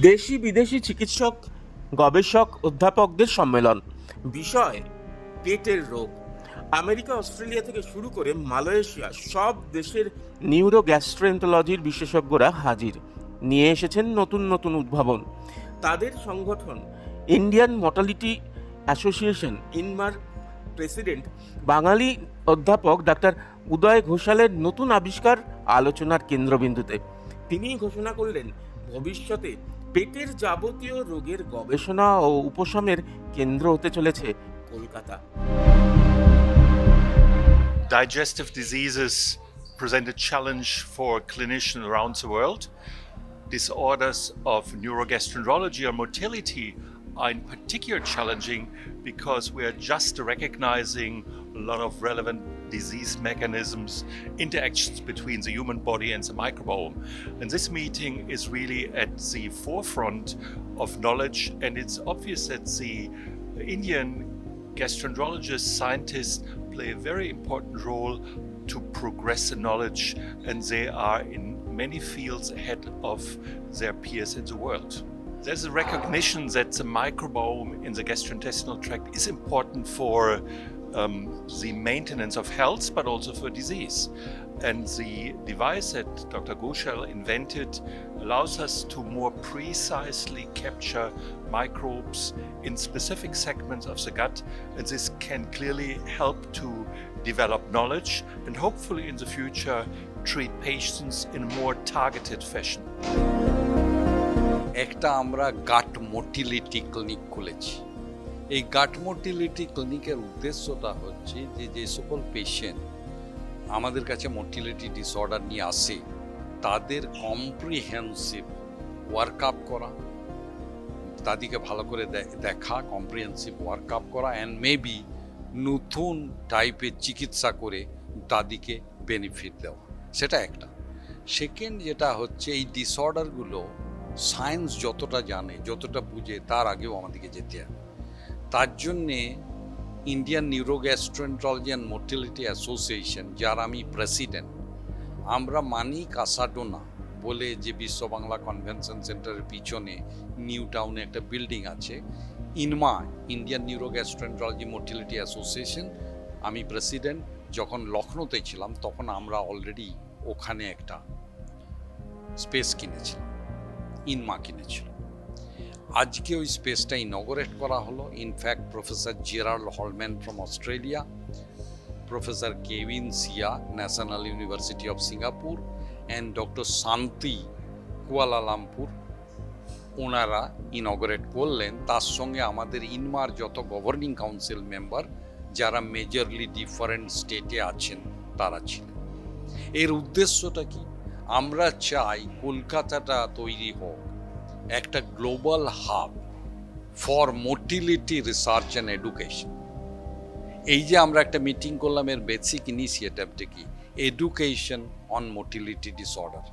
দেশি বিদেশি চিকিৎসক, গবেষক, অধ্যাপকদের সম্মেলন। বিষয়, পেটের রোগ। আমেরিকা, অস্ট্রেলিয়া থেকে শুরু করে মালয়েশিয়া, সব দেশের নিউরো গ্যাস্ট্রেন্টোলজির বিশেষজ্ঞরা হাজির। নিয়ে এসেছেন নতুন নতুন উদ্ভাবন। তাদের সংগঠন ইন্ডিয়ান মর্টালিটি অ্যাসোসিয়েশন, ইনমার প্রেসিডেন্ট, বাঙালি অধ্যাপক ডাক্তার উদয় ঘোষালের নতুন আবিষ্কার আলোচনার কেন্দ্রবিন্দুতে। তিনি ঘোষণা করলেন, ভবিষ্যতে পেটের যাবতীয় রোগের গবেষণা ও উপশমের কেন্দ্র হতে চলেছে Kolkata digestive diseases present a challenge for clinicians around the world. Disorders of neurogastroenterology or motility are in particular challenging because we are just recognizing a lot of relevant disease mechanisms, interactions between the human body and the microbiome. And this meeting is really at the forefront of knowledge, and it's obvious that the Indian gastroenterologists, scientists play a very important role to progress the knowledge, and they are in many fields ahead of their peers in the world. There's a recognition that the microbiome in the gastrointestinal tract is important for um, the maintenance of health, but also for disease. And the device that Dr. Goshal invented allows us to more precisely capture microbes in specific segments of the gut, and this can clearly help to develop knowledge and hopefully in the future treat patients in a more targeted fashion. একটা আমরা গাট motility clinic খুলেছি। এই গাট motility ক্লিনিকের উদ্দেশ্যটা হচ্ছে যে যে সকল পেশেন্ট আমাদের কাছে মোটিলিটি ডিসঅর্ডার নিয়ে আসে, তাদের কম্প্রিহেন্সিভ ওয়ার্ক আপ করা, তাদেরকে ভালো করে দেখা কম্প্রিহেন্সিভ ওয়ার্ক আপ করা অ্যান্ড মেবি নতুন টাইপের চিকিৎসা করে তাদেরকে বেনিফিট দেওয়া। সেটা একটা। সেকেন্ড যেটা হচ্ছে এই ডিসঅর্ডারগুলো সায়েন্স যতটা জানে, যতটা বুঝে, তার আগেও আমাদেরকে যেতে হবে তার জন্যে Indian neurogastroenterology and motility association যার আমি প্রেসিডেন্ট আমরা মানি কাসাডোনা বলে যে বিশ্ব বাংলা কনভেনশন সেন্টারের পিছনে নিউ টাউনে একটা বিল্ডিং আছে, INMA Indian neurogastroenterology motility association আমি প্রেসিডেন্ট যখন লখনৌতে ছিলাম, তখন আমরা অলরেডি ওখানে একটা স্পেস কিনেছিলাম। ইনমা কিনেছিল আজকে ওই স্পেসটা ইনগরেট করা হলো। In fact professor Gerald Holman from Australia, professor Kevin Sia, national university of Singapore, and doctor Shanti Kuala Lumpur. ওনারা ইনগরেট করলেন। তার সঙ্গে আমাদের ইনমার যত গভর্নিং কাউন্সিল মেম্বার, যারা মেজরলি ডিফারেন্ট স্টেটে আছেন, তারা ছিলেন। এর উদ্দেশ্যটা কি? আমরা চাই কলকাতাটা তৈরি হোক। একটা global hub for motility research and education. এই যে আমরা একটা মিটিং করলাম এর বেসিক ইনিশিয়েটিভটা কি? Education on motility disorder.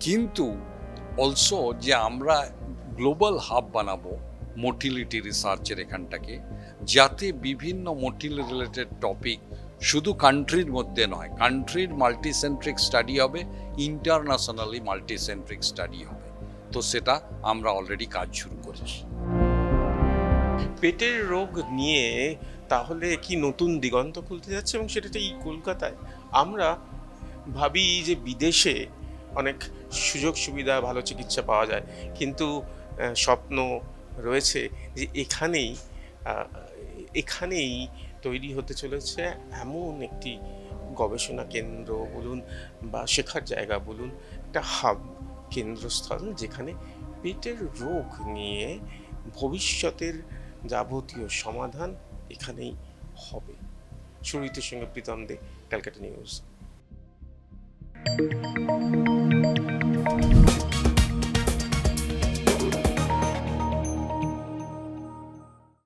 কিন্তু অলসো যে আমরা গ্লোবাল হাব বানাবো মোটিলিটি রিসার্চের এখানটাকে, যাতে বিভিন্ন মোটিল রিলেটেড টপিক শুধু কান্ট্রির মধ্যে নয় কান্ট্রির মাল্টিসেন্ট্রিক স্টাডি হবে ইন্টারন্যাশনালি মাল্টিসেন্ট্রিক স্টাডি হবে। তো সেটা আমরা অলরেডি কাজ শুরু করেছি। পেটের রোগ নিয়ে তাহলে কি নতুন দিগন্ত খুলতে যাচ্ছে এবং সেটা এই কলকাতায়? আমরা ভাবি যে বিদেশে অনেক সুযোগ সুবিধা, ভালো চিকিৎসা পাওয়া যায়। কিন্তু স্বপ্ন রয়েছে যে এখানেই এখানেই তৈরি হতে চলেছে, এমন একটি গবেষণা কেন্দ্র বলুন বা শেখার জায়গা বলুন, একটা হাব কেন্দ্রস্থল যেখানে পেটের রোগ নিয়ে ভবিষ্যতের যাবতীয় সমাধান এখানেই হবে। সুরিতের সঙ্গে প্রীতম দে, ক্যালকাটা নিউজ।